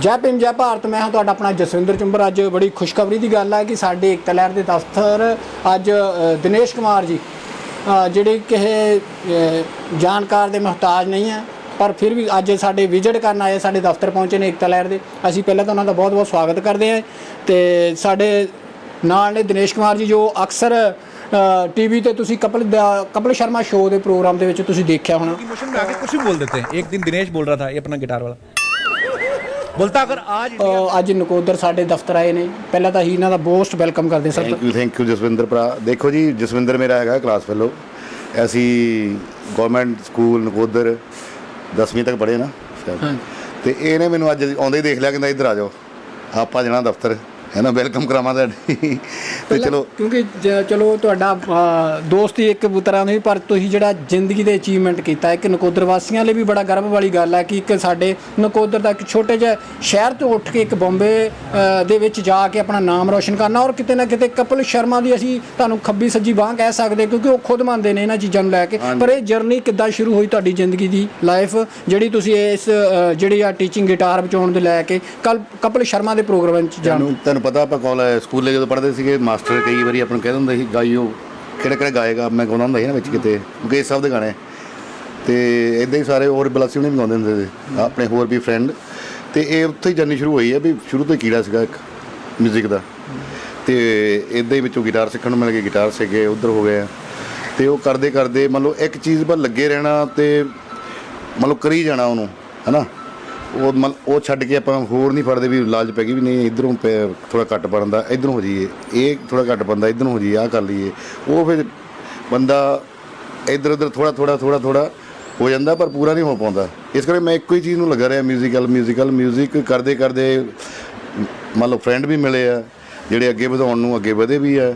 ਜੈ ਭੀਮ, ਜੈ ਭਾਰਤ। ਮੈਂ ਹਾਂ ਤੁਹਾਡਾ ਆਪਣਾ ਜਸਵਿੰਦਰ ਚੁੰਬਰ। ਅੱਜ ਬੜੀ ਖੁਸ਼ਖਬਰੀ ਦੀ ਗੱਲ ਹੈ ਕਿ ਸਾਡੇ ਇੱਕ ਲਹਿਰ ਦੇ ਦਫ਼ਤਰ ਅੱਜ ਦਿਨੇਸ਼ ਕੁਮਾਰ ਜੀ ਜਿਹੜੇ ਕਿਸੇ ਜਾਣਕਾਰ ਦੇ ਮਹਤਾਜ ਨਹੀਂ ਹੈ ਪਰ ਫਿਰ ਵੀ ਅੱਜ ਸਾਡੇ ਵਿਜ਼ਿਟ ਕਰਨ ਆਏ, ਸਾਡੇ ਦਫ਼ਤਰ ਪਹੁੰਚੇ ਨੇ ਇੱਕ ਲਹਿਰ ਦੇ। ਅਸੀਂ ਪਹਿਲਾਂ ਤਾਂ ਉਹਨਾਂ ਦਾ ਬਹੁਤ-ਬਹੁਤ ਸਵਾਗਤ ਕਰਦੇ ਹਾਂ ਤੇ ਸਾਡੇ ਨਾਲ ਨੇ ਦਿਨੇਸ਼ ਕੁਮਾਰ ਜੀ, ਜੋ ਅਕਸਰ ਟੀਵੀ ਤੇ ਤੁਸੀਂ ਕਪਲ ਕਪਲ ਸ਼ਰਮਾ ਸ਼ੋਅ ਦੇ ਪ੍ਰੋਗਰਾਮ ਦੇ ਵਿੱਚ ਤੁਸੀਂ ਦੇਖਿਆ ਹੋਣਾ। ਕੁਝ ਵੀ ਬੋਲ ਦਿੱਤੇ? ਇੱਕ ਦਿਨ ਦਿਨੇਸ਼ ਬੋਲ ਰਹਾ ਥਾ, ਇਹ ਆਪਣਾ ਗਿਟਾਰ ਵਾਲਾ। ਬੋਲਤਾ ਅਗਰ ਆਜ ਅੱਜ ਨਕੋਦਰ ਸਾਡੇ ਦਫ਼ਤਰ ਆਏ ਨੇ। ਪਹਿਲਾਂ ਤਾਂ ਅਸੀਂ ਇਹਨਾਂ ਦਾ ਮੋਸਟ ਵੈਲਕਮ ਕਰਦੇ sir thank you thank you Jaswinder ਭਰਾ। ਦੇਖੋ ਜੀ ਜਸਵਿੰਦਰ ਮੇਰਾ ਹੈਗਾ ਕਲਾਸ ਫੈਲੋ ਅਸੀਂ ਗਵਰਨਮੈਂਟ ਸਕੂਲ ਨਕੋਦਰ 10ਵੀਂ ਤੱਕ ਪੜ੍ਹੇ ਨਾ। ਤੇ ਇਹਨੇ ਮੈਨੂੰ ਅੱਜ ਆਉਂਦੇ ਹੀ ਦੇਖ ਲਿਆ ਕਹਿੰਦਾ ਇੱਧਰ ਆ ਜਾਓ। ਆਪਾਂ ਜਾਣਾ ਦਫ਼ਤਰ। ਹੈ ਨਾ? ਵੈਲਕਮ ਕਰਾਵਾਂ ਤੁਹਾਡੀ। ਤੇ ਚਲੋ ਕਿਉਂਕਿ ਜ- ਚਲੋ ਤੁਹਾਡਾ ਅ, ਦੋਸਤ ਹੀ ਇੱਕ ਤਰ੍ਹਾਂ ਦੀ ਪਰ ਤੁਸੀਂ ਜਿਹੜਾ ਜ਼ਿੰਦਗੀ ਦੇ ਅਚੀਵਮੈਂਟ ਕੀਤਾ ਇੱਕ ਨਕੋਦਰ ਵਾਸੀਆਂ ਲਈ ਵੀ ਬੜਾ ਗਰਵ ਵਾਲੀ ਗੱਲ ਹੈ ਕਿ ਇੱਕ ਸਾਡੇ ਨਕੋਦਰ ਦਾ ਇੱਕ ਛੋਟੇ ਜਿਹੇ ਸ਼ਹਿਰ ਤੋਂ ਉੱਠ ਕੇ ਇੱਕ ਬੰਬੇ ਅ, ਦੇ ਵਿੱਚ ਜਾ ਕੇ ਆਪਣਾ ਨਾਮ ਰੋਸ਼ਨ ਕਰਨਾ ਔਰ ਕਿਤੇ ਨਾ ਕਿਤੇ ਕਪਲ ਸ਼ਰਮਾ ਦੀ ਅਸੀਂ ਤੁਹਾਨੂੰ ਖੱਬੀ ਸੱਜੀ ਬਾਹ ਕਹਿ ਸਕਦੇ ਕਿਉਂਕਿ ਉਹ ਖੁਦ ਮੰਨਦੇ ਨੇ ਇਹਨਾਂ ਚੀਜ਼ਾਂ ਨੂੰ ਲੈ ਕੇ। ਪਰ ਇਹ ਜਰਨੀ ਕਿੱਦਾਂ ਸ਼ੁਰੂ ਹੋਈ ਤੁਹਾਡੀ ਜ਼ਿੰਦਗੀ ਦੀ ਲਾਈਫ ਜਿਹੜੀ ਤੁਸੀਂ ਇਸ ਅ, ਜਿਹੜੀ ਆ ਟੀਚਿੰਗ ਗਿਟਾਰ ਵਜਾਉਣ ਦੇ ਲੈ ਕੇ ਕੱਲ ਕਪਲ ਸ਼ਰਮਾ ਦੇ ਪ੍ਰੋਗਰਾਮ ਵਿੱਚ ਜਾਣ ਤੁਹਾਨੂੰ ਤੁਹਾਨੂੰ ਪਤਾ ਆਪਾਂ ਕਾਲਜ ਸਕੂਲੇ ਜਦੋਂ ਪੜ੍ਹਦੇ ਸੀਗੇ, ਮਾਸਟਰ ਕਈ ਵਾਰੀ ਆਪਾਂ ਨੂੰ ਕਹਿ ਦਿੰਦੇ ਸੀ, ਗਾਇਓ, ਕਿਹੜਾ ਕਿਹੜਾ ਗਾਏਗਾ ਮੈਂ ਗਾਉਂਦਾ ਹੁੰਦਾ ਸੀ ਨਾ ਵਿੱਚ ਕਿਤੇ, ਮੁਕੇਸ਼ ਸਾਹਿਬ ਦੇ ਗਾਣੇ। ਤੇ ਇਦਾਂ ਹੀ ਸਾਰੇ ਹੋਰ ਬਲਾਸੀ ਉਹਨੇ ਵੀ ਗਾਉਂਦੇ ਹੁੰਦੇ ਸੀ, ਆਪਣੇ ਹੋਰ ਵੀ ਫਰੈਂਡ ਤੇ ਇਹ ਉੱਥੇ ਹੀ ਜਰਨੀ ਸ਼ੁਰੂ ਹੋਈ ਹੈ ਵੀ ਸ਼ੁਰੂ ਤੋਂ ਹੀ ਕੀੜਾ ਸੀਗਾ ਇੱਕ 뮤직 ਦਾ। ਤੇ ਇਦਾਂ ਹੀ ਵਿੱਚੋਂ ਗਿਟਾਰ ਸਿੱਖਣ ਨੂੰ ਮਿਲ ਗਈ ਗਿਟਾਰ ਸਿੱਖ ਗਏ, ਉਧਰ ਹੋ ਗਏ ਤੇ ਉਹ ਕਰਦੇ ਕਰਦੇ ਮੰਨ ਲਓ ਇੱਕ ਚੀਜ਼ 'ਪਰ ਲੱਗੇ ਰਹਿਣਾ ਤੇ ਮੰਨ ਲਓ ਕਰੀ ਜਾਣਾ ਉਹਨੂੰ, ਹਨਾ? ਉਹ ਮਨ ਉਹ ਛੱਡ ਕੇ ਆਪਾਂ ਹੋਰ ਨਹੀਂ ਫੜਦੇ ਵੀ ਲਾਲਚ ਪੈ ਗਈ ਵੀ ਨਹੀਂ, ਇਧਰੋਂ ਥੋੜਾ ਘੱਟ ਬਣਦਾ, ਇਧਰੋਂ ਹੋ ਜਾਈਏ। ਇਹ ਥੋੜਾ ਘੱਟ ਬਣਦਾ, ਇਧਰੋਂ ਹੋ ਜਾਈਏ, ਆਹ ਕਰ ਲਈਏ। ਉਹ ਫਿਰ ਬੰਦਾ ਇਧਰ ਉਧਰ ਥੋੜਾ ਥੋੜਾ ਥੋੜਾ ਥੋੜਾ ਹੋ ਜਾਂਦਾ ਪਰ ਪੂਰਾ ਨਹੀਂ ਹੋ ਪਾਉਂਦਾ। ਇਸ ਕਰਕੇ ਮੈਂ ਇੱਕੋ ਹੀ ਚੀਜ਼ ਨੂੰ ਲੱਗਾ ਰਿਹਾ ਮਿਊਜ਼ੀਕਲ ਮਿਊਜ਼ੀਕਲ ਮਿਊਜ਼ਿਕ ਕਰਦੇ ਕਰਦੇ ਮੰਨ ਲਓ ਫਰੈਂਡ ਵੀ ਮਿਲੇ ਆ, ਜਿਹੜੇ ਅੱਗੇ ਵਧਾਉਣ ਨੂੰ ਅੱਗੇ ਵਧੇ ਵੀ ਆ।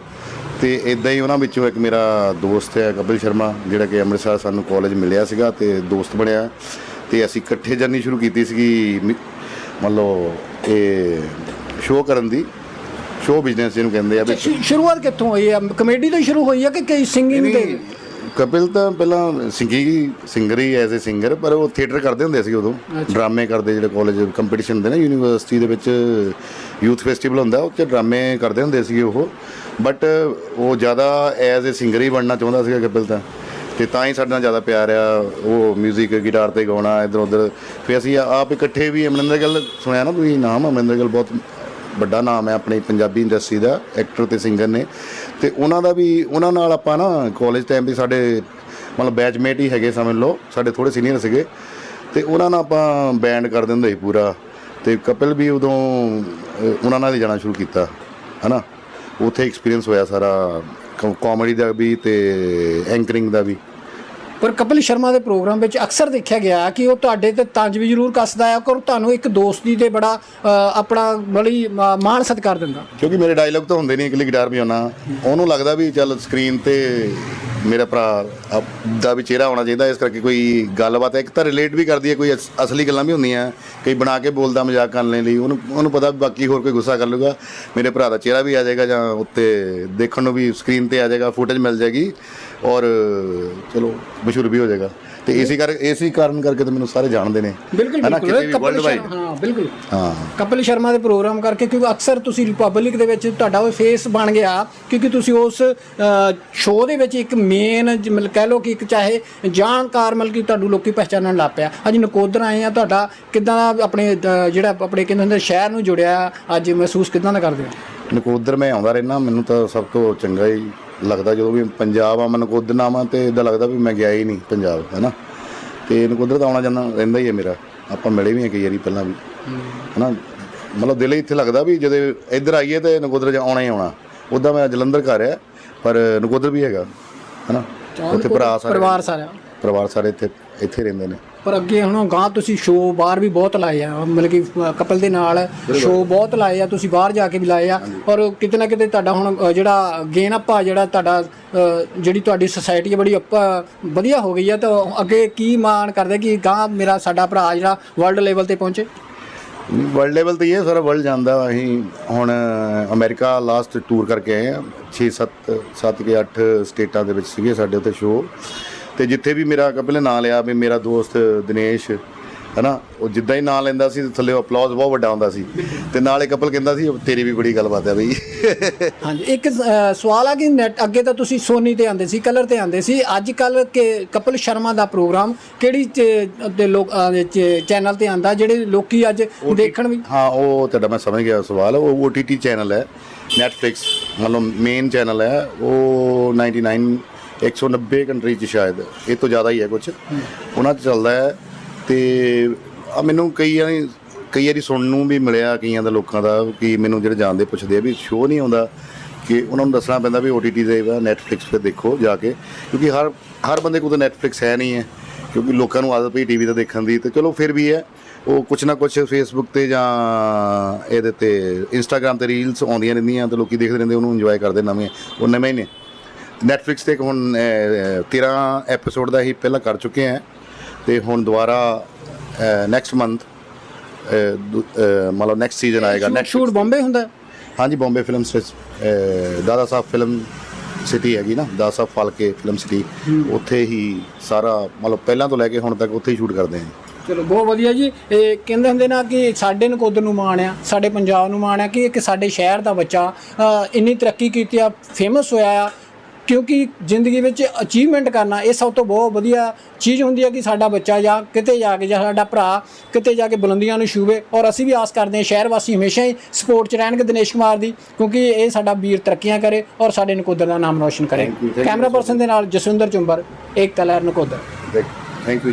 ਤੇ ਇਦਾਂ ਹੀ ਉਹਨਾਂ ਵਿੱਚੋਂ ਇੱਕ ਮੇਰਾ ਦੋਸਤ ਹੈ ਕਪਿਲ ਸ਼ਰਮਾ, ਜਿਹੜਾ ਕਿ ਅੰਮ੍ਰਿਤਸਰ ਸਾਨੂੰ ਕਾਲਜ ਮਿਲਿਆ ਸੀਗਾ ਤੇ ਦੋਸਤ ਬਣਿਆ। ਤੇ ਅਸੀਂ ਇਕੱਠੇ ਜਰਨੀ ਸ਼ੁਰੂ ਕੀਤੀ ਸੀਗੀ ਮਿ- ਮੰਨ ਲਓ ਇਹ ਸ਼ੋਅ ਕਰਨ ਦੀ ਸ਼ੋਅ ਬਿਜ਼ਨਸ ਜਿਹਨੂੰ ਕਹਿੰਦੇ ਆ ਵੀ ਸ਼ੁ- ਸ਼ੁਰੂਆਤ ਕਿੱਥੋਂ ਹੋਈ ਹੈ? ਕਮੇਡੀ ਤੋਂ ਸ਼ੁਰੂ ਹੋਈ ਹੈ ਕਿ ਕਈ ਸਿੰਗਿੰਗ ਦੇ ਕਪਿਲ ਤਾਂ ਪਹਿਲਾਂ ਸਿੰਗੀ ਸਿੰਗਰ ਹੀ ਐਜ਼ ਅ ਸਿੰਗਰ ਪਰ ਉਹ ਥੀਏਟਰ ਕਰਦੇ ਹੁੰਦੇ ਸੀ ਉਦੋਂ। ਡਰਾਮੇ ਕਰਦੇ ਜਿਹੜੇ ਕਾਲਜ ਕੰਪੀਟੀਸ਼ਨ ਹੁੰਦੇ ਨਾ ਯੂਨੀਵਰਸਿਟੀ ਦੇ ਵਿੱਚ ਯੂਥ ਫੈਸਟੀਵਲ ਹੁੰਦਾ ਉਹ 'ਚ ਡਰਾਮੇ ਕਰਦੇ ਹੁੰਦੇ ਸੀਗੇ ਉਹ। ਬਟ ਉਹ ਜ਼ਿਆਦਾ ਐਜ਼ ਅ ਸਿੰਗਰ ਹੀ ਬਣਨਾ ਚਾਹੁੰਦਾ ਸੀਗਾ ਕਪਿਲ ਤਾਂ। ਤੇ ਤਾਂ ਹੀ ਸਾਡੇ ਨਾਲ ਜ਼ਿਆਦਾ ਪਿਆਰ ਆ, ਉਹ 뮤직 ਗਿਟਾਰ ਤੇ ਗਾਉਣਾ, ਇਧਰ ਉਧਰ। ਫਿਰ ਅਸੀਂ ਆਪ ਇਕੱਠੇ ਵੀ ਅਮਰਿੰਦਰ ਗਿੱਲ, ਸੁਣਿਆ ਨਾ ਤੁਸੀਂ ਨਾਮ? ਅਮਰਿੰਦਰ ਗਿੱਲ ਬਹੁਤ ਵੱਡਾ ਨਾਮ ਹੈ ਆਪਣੀ ਪੰਜਾਬੀ ਇੰਡਸਟਰੀ ਦਾ ਐਕਟਰ ਤੇ ਸਿੰਗਰ ਨੇ। ਤੇ ਉਹਨਾਂ ਦਾ ਵੀ, ਉਹਨਾਂ ਨਾਲ ਆਪਾਂ ਨਾ ਕਾਲਜ ਟਾਈਮ ਵੀ ਸਾਡੇ ਮਤਲਬ ਬੈਚਮੇਟ ਹੀ ਹੈਗੇ ਸਮਝ ਲਓ, ਸਾਡੇ ਥੋੜੇ ਸੀਨੀਅਰ ਸੀਗੇ। ਤੇ ਉਹਨਾਂ ਨਾਲ ਆਪਾਂ ਬੈਂਡ ਕਰ ਦਿੰਦੇ ਸੀ ਪੂਰਾ। ਤੇ ਕਪਿਲ ਵੀ ਉਦੋਂ ਉਹਨਾਂ ਨਾਲ ਹੀ ਜਾਣਾ ਸ਼ੁਰੂ ਕੀਤਾ, ਹਨਾ? ਉੱਥੇ ਐਕਸਪੀਰੀਅੰਸ ਹੋਇਆ ਸਾਰਾ ਕਾਮੇਡੀ ਦਾ ਵੀ ਤੇ ਐਂਕਰਿੰਗ ਦਾ ਵੀ। ਪਰ ਕਪਿਲ ਸ਼ਰਮਾ ਦੇ ਪ੍ਰੋਗਰਾਮ ਵਿੱਚ ਅਕਸਰ ਦੇਖਿਆ ਗਿਆ ਕਿ ਉਹ ਤੁਹਾਡੇ ਤੇ ਤੰਜ ਵੀ ਜ਼ਰੂਰ ਕੱਸਦਾ ਹੈ ਪਰ ਤੁਹਾਨੂੰ ਇੱਕ ਦੋਸਤੀ ਤੇ ਬੜਾ ਆਪਣਾ ਬੜੀ ਮਾਣ ਸਤਿਕਾਰ ਦਿੰਦਾ। ਕਿਉਂਕਿ ਮੇਰੇ ਡਾਇਲੌਗ ਤਾਂ ਹੁੰਦੇ ਨਹੀਂ ਇਕੱਲੀ ਗਿਟਾਰ ਵਜਾਉਣਾ ਉਹਨੂੰ ਲੱਗਦਾ ਵੀ ਚੱਲ ਸਕਰੀਨ ਤੇ ਮੇਰਾ ਭਰਾ ਦਾ ਵੀ ਚਿਹਰਾ ਆਉਣਾ ਚਾਹੀਦਾ ਇਸ ਕਰਕੇ ਕੋਈ ਗੱਲਬਾਤ ਹੈ। ਇੱਕ ਤਾਂ ਰਿਲੇਟ ਵੀ ਕਰਦੀ ਹੈ ਕੋਈ ਅਸ- ਅਸਲੀ ਗੱਲਾਂ ਵੀ ਹੁੰਦੀਆਂ ਕਈ ਬਣਾ ਕੇ ਬੋਲਦਾ ਮਜ਼ਾਕ ਕਰਨ ਲਈ ਉਹਨੂੰ ਉਹਨੂੰ ਪਤਾ ਬਾਕੀ ਹੋਰ ਕੋਈ ਗੁੱਸਾ ਕਰ ਲੂਗਾ ਮੇਰੇ ਭਰਾ ਦਾ ਚਿਹਰਾ ਵੀ ਆ ਜਾਏਗਾ ਜਾਂ ਉੱਤੇ ਦੇਖਣ ਨੂੰ ਵੀ ਸਕਰੀਨ ਤੇ ਆ ਜਾਏਗਾ ਫੁਟੇਜ ਮਿਲ ਜਾਏਗੀ ਔਰ ਚਲੋ ਮਸ਼ਹੂਰ ਵੀ ਹੋ ਜਾਏਗਾ। ਤੇ ਇਸੇ ਕਰ ਇਸੇ ਕਾਰਨ ਕਰਕੇ ਤਾਂ ਮੈਨੂੰ ਸਾਰੇ ਜਾਣਦੇ ਨੇ। ਬਿਲਕੁਲ ਬਿਲਕੁਲ। ਕਪਿਲ। ਸ਼ਰਮਾ ਹਾਂ ਬਿਲਕੁਲ। ਹਾਂ। ਕਪਿਲ ਸ਼ਰਮਾ ਦੇ ਪ੍ਰੋਗਰਾਮ ਕਰਕੇ ਕਿਉਂਕਿ ਅਕਸਰ ਤੁਸੀਂ ਰਿਪਬਲਿਕ ਦੇ ਵਿੱਚ ਤੁਹਾਡਾ ਉਹ ਫੇਸ ਬਣ ਗਿਆ ਕਿਉਂਕਿ ਤੁਸੀਂ ਉਸ ਸ਼ੋਅ ਦੇ ਵਿੱਚ ਇੱਕ ਮੇਨ ਮਤਲਬ ਕਹਿ ਲਓ ਕਿ ਇੱਕ ਚਾਹੇ ਜਾਣਕਾਰ ਮਤਲਬ ਕਿ ਤੁਹਾਨੂੰ ਲੋਕੀ ਪਹਿਚਾਨਣ ਲੱਗ ਪਿਆ। ਅੱਜ ਨਕੋਦਰ ਆਏ ਆ, ਤੁਹਾਡਾ ਕਿਦਾਂ ਆਪਣੇ ਜਿਹੜਾ ਆਪਣੇ ਕਹਿੰਦੇ ਹੁੰਦੇ ਸ਼ਹਿਰ ਨੂੰ ਜੁੜਿਆ ਅੱਜ ਮਹਿਸੂਸ ਕਿਦਾਂ ਦਾ ਕਰਦੇ ਹੋ? ਨਕੋਦਰ ਮੈਂ ਆਉਂਦਾ ਰਹਿਣਾ ਮੈਨੂੰ ਤਾਂ ਸਭ ਤੋਂ ਚੰਗਾ ਹੀ ਲੱਗਦਾ ਜਦੋਂ ਵੀ ਪੰਜਾਬ ਆ ਮੈਂ ਨਕੋਦਰ ਨਾ ਆਵਾਂ ਤੇ ਇਦਾਂ ਲੱਗਦਾ ਵੀ ਮੈਂ ਗਿਆ ਹੀ ਨਹੀਂ ਪੰਜਾਬ, ਹੈਨਾ? ਤੇ ਨਕੋਦਰ ਤਾਂ ਆਉਣਾ ਜਾਂਦਾ, ਰਹਿੰਦਾ ਹੀ ਹੈ ਮੇਰਾ। ਆਪਾਂ ਮਿਲੇ ਵੀ ਆ ਕਈ ਵਾਰੀ ਪਹਿਲਾਂ ਵੀ, ਹੈਨਾ? ਮਤਲਬ ਦਿਲ ਹੀ ਇੱਥੇ ਲੱਗਦਾ ਵੀ ਜਦੋਂ ਇੱਧਰ ਆਈਏ ਤੇ ਨਕੋਦਰ ਜਾ ਆਉਣਾ ਹੀ ਆਉਣਾ। ਉਦਾਂ ਮੈਂ ਜਲੰਧਰ ਘਰ ਆ, ਪਰ ਨਕੋਦਰ ਵੀ ਹੈਗਾ। ਹੈਨਾ? ਉੱਥੇ ਭਰਾ ਸਾਰੇ ਪਰਿਵਾਰ ਸਾਰਾ ਪਰਿਵਾਰ ਸਾਰੇ ਇੱਥੇ ਇੱਥੇ ਰਹਿੰਦੇ ਨੇ। ਪਰ ਅੱਗੇ ਹੁਣ ਗਾਂ ਤੁਸੀਂ ਸ਼ੋਅ ਬਾਹਰ ਵੀ ਬਹੁਤ ਲਾਏ ਆ ਮਤਲਬ ਕਿ ਕਪਲ ਦੇ ਨਾਲ ਸ਼ੋਅ ਬਹੁਤ ਲਾਏ ਆ ਤੁਸੀਂ ਬਾਹਰ ਜਾ ਕੇ ਵੀ ਲਾਏ ਆ। ਔਰ ਕਿਤੇ ਨਾ ਕਿਤੇ ਤੁਹਾਡਾ ਹੁਣ ਜਿਹੜਾ ਗੇਨ ਅਪ ਆ ਜਿਹੜਾ ਤੁਹਾਡਾ ਜਿਹੜੀ ਤੁਹਾਡੀ ਸੁਸਾਇਟੀ ਹੈ ਬੜੀ ਅੱਪ ਵਧੀਆ ਹੋ ਗਈ ਆ ਤਾਂ ਅੱਗੇ ਕੀ ਮਾਣ ਕਰਦੇ ਕਿ ਗਾਂ ਮੇਰਾ ਸਾਡਾ ਭਰਾ ਜਿਹੜਾ ਵਰਲਡ ਲੈਵਲ ਤੇ ਪਹੁੰਚੇ? ਵਰਲਡ ਲੈਵਲ ਤੇ ਇਹ ਸਾਰਾ ਵਰਲਡ ਜਾਂਦਾ ਅਸੀਂ ਹੁਣ ਅਮਰੀਕਾ ਲਾਸਟ ਟੂਰ ਕਰਕੇ ਆਏ ਆ। 6 7 7 ਕੇ 8 ਸਟੇਟਾਂ ਦੇ ਵਿੱਚ ਸੀਗੇ ਸਾਡੇ ਉੱਤੇ ਸ਼ੋਅ ਤੇ ਜਿੱਥੇ ਵੀ ਮੇਰਾ ਕਪਿਲ ਨਾਂ ਲਿਆ ਵੀ ਮੇਰਾ ਦੋਸਤ ਦਿਨੇਸ਼ ਹਨਾ? ਉਹ ਜਿੱਦਾਂ ਹੀ ਨਾਂ ਲੈਂਦਾ ਸੀ ਥੱਲੇ ਅਪਲਾਉਸ ਬਹੁਤ ਵੱਡਾ ਹੁੰਦਾ ਸੀ। ਤੇ ਨਾਲ ਕਪਲ ਕਹਿੰਦਾ ਸੀ ਤੇਰੀ ਵੀ ਬੜੀ ਗੱਲਬਾਤ ਹੈ ਬਈ। ਹਾਂਜੀ ਇੱਕ ਸਵਾਲ ਆ ਕਿ ਨੈਟ ਅੱਗੇ ਤਾਂ ਤੁਸੀਂ ਸੋਨੀ ਤੇ ਆਂਦੇ ਸੀ ਕਲਰ ਤੇ ਆਂਦੇ ਸੀ। ਅੱਜ ਕੱਲ ਕਿ ਕਪਿਲ ਸ਼ਰਮਾ ਦਾ ਪ੍ਰੋਗਰਾਮ ਕਿਹੜੀ ਤੇ ਲੋਕ ਚੈਨਲ ਤੇ ਆਂਦਾ ਜਿਹੜੇ ਲੋਕੀ ਅੱਜ ਦੇਖਣ ਵੀ ਹਾਂ ਉਹ ਤੁਹਾਡਾ ਮੈਂ ਸਮਝ ਗਿਆ ਸਵਾਲ। ਉਹ OTT ਚੈਨਲ ਹੈ Netflix ਮਤਲਬ ਮੇਨ ਚੈਨਲ ਹੈ। ਉਹ 99 190 ਕੰਟਰੀ ਚ ਸ਼ਾਇਦ ਇਹ ਤੋਂ ਜ਼ਿਆਦਾ ਹੀ ਹੈ ਕੁਝ ਉਹਨਾਂ 'ਚ ਚੱਲਦਾ ਹੈ ਤੇ ਆ ਮੈਨੂੰ ਕਈ ਵਾਰੀ ਕਈ ਵਾਰੀ ਸੁਣਨ ਨੂੰ ਵੀ ਮਿਲਿਆ ਕਈਆਂ ਦਾ ਲੋਕਾਂ ਦਾ ਕਿ ਮੈਨੂੰ ਜਿਹੜੇ ਜਾਣਦੇ ਪੁੱਛਦੇ ਆ ਵੀ ਸ਼ੋਅ ਨਹੀਂ ਆਉਂਦਾ ਕਿ ਉਹਨਾਂ ਨੂੰ ਦੱਸਣਾ ਪੈਂਦਾ ਵੀ OTT ਦੇ Netflix ਤੇ ਦੇਖੋ ਜਾ ਕੇ ਕਿਉਂਕਿ ਹਰ ਹਰ ਬੰਦੇ ਕੋਲ ਤਾਂ Netflix ਹੈ ਨਹੀਂ ਹੈ ਕਿਉਂਕਿ ਲੋਕਾਂ ਨੂੰ ਆਦਤ ਪਈ ਟੀਵੀ ਤੇ ਦੇਖਣ ਦੀ ਤੇ ਚਲੋ ਫਿਰ ਵੀ ਹੈ ਉਹ ਕੁਛ ਨਾ ਕੁਛ ਫੇਸਬੁੱਕ ਤੇ ਜਾਂ ਇਹਦੇ ਤੇ ਇੰਸਟਾਗ੍ਰam ਤੇ ਰੀਲਸ ਆਉਂਦੀਆਂ ਰਹਿੰਦੀਆਂ ਤੇ ਲੋਕੀ ਦੇਖਦੇ ਰਹਿੰਦੇ ਉਹਨੂੰ ਇੰਜੋਏ ਕਰਦੇ ਨਵੇਂ ਉਹ ਨਵੇਂ ਹੀ ਨੇ। ਨੈਟਫਲਿਕਸ ਤੇ ਇੱਕ ਹੁਣ ਅਹ, 13 ਐਪੀਸੋਡ ਦਾ ਹੀ ਪਹਿਲਾਂ ਕਰ ਚੁੱਕੇ ਹਾਂ ਤੇ ਹੁਣ ਦੁਬਾਰਾ ਨੈਕਸਟ ਮੰਥ ਮਤਲਬ ਨੈਕਸਟ ਸੀਜ਼ਨ ਆਏਗਾ ਸ਼ੂਟ- ਨੈਕਸਟ ਸ਼ੂਟ ਬੰਬੇ ਹੁੰਦਾ? ਹਾਂਜੀ Bombay film Dada Saheb film city ਹੈਗੀ ਨਾ ਦਾਦਾ ਸਾਹਿਬ ਫਾਲਕੇ ਫਿਲਮ ਸਿਟੀ ਉੱਥੇ ਹੀ ਸਾਰਾ ਮਤਲਬ ਪਹਿਲਾਂ ਤੋਂ ਲੈ ਕੇ ਹੁਣ ਤੱਕ ਉੱਥੇ ਹੀ ਸ਼ੂਟ ਕਰਦੇ ਹਾਂ। ਚਲੋ ਬਹੁਤ ਵਧੀਆ ਜੀ। ਇਹ ਕਹਿੰਦੇ ਹੁੰਦੇ ਨਾ ਕਿ ਸਾਡੇ ਨਕੋਦਰ ਨੂੰ ਮਾਣ ਆ ਸਾਡੇ ਪੰਜਾਬ ਨੂੰ ਮਾਣ ਆ ਕਿ ਇੱਕ ਸਾਡੇ ਸ਼ਹਿਰ ਦਾ ਬੱਚਾ ਇੰਨੀ ਤਰੱਕੀ ਕੀਤੀ ਆ ਫੇਮਸ ਹੋਇਆ ਆ। ਕਿਉਂਕਿ ਜ਼ਿੰਦਗੀ ਵਿੱਚ ਅਚੀਵਮੈਂਟ ਕਰਨਾ ਇਹ ਸਭ ਤੋਂ ਬਹੁਤ ਵਧੀਆ ਚੀਜ਼ ਹੁੰਦੀ ਹੈ ਕਿ ਸਾਡਾ ਬੱਚਾ ਜਾਂ ਕਿਤੇ ਜਾ ਕੇ ਜਾਂ ਸਾਡਾ ਭਰਾ ਕਿਤੇ ਜਾ ਕੇ ਬੁਲੰਦੀਆਂ ਨੂੰ ਛੂਵੇ ਔਰ ਅਸੀਂ ਵੀ ਆਸ ਕਰਦੇ ਹਾਂ ਸ਼ਹਿਰ ਵਾਸੀ ਹਮੇਸ਼ਾ ਹੀ ਸਪੋਰਟ 'ਚ ਰਹਿਣਗੇ ਦਿਨੇਸ਼ ਕੁਮਾਰ ਦੀ ਕਿਉਂਕਿ ਇਹ ਸਾਡਾ ਵੀਰ ਤਰੱਕੀਆਂ ਕਰੇ ਔਰ ਸਾਡੇ ਨਕੋਦਰ ਦਾ ਨਾਮ ਰੋਸ਼ਨ ਕਰੇ। ਕੈਮਰਾ. ਪਰਸਨ ਦੇ ਨਾਲ ਜਸਵਿੰਦਰ ਚੁੰਬਰ ਏਕਤਾ ਲਹਿਰ ਨਕੋਦਰ। Thank you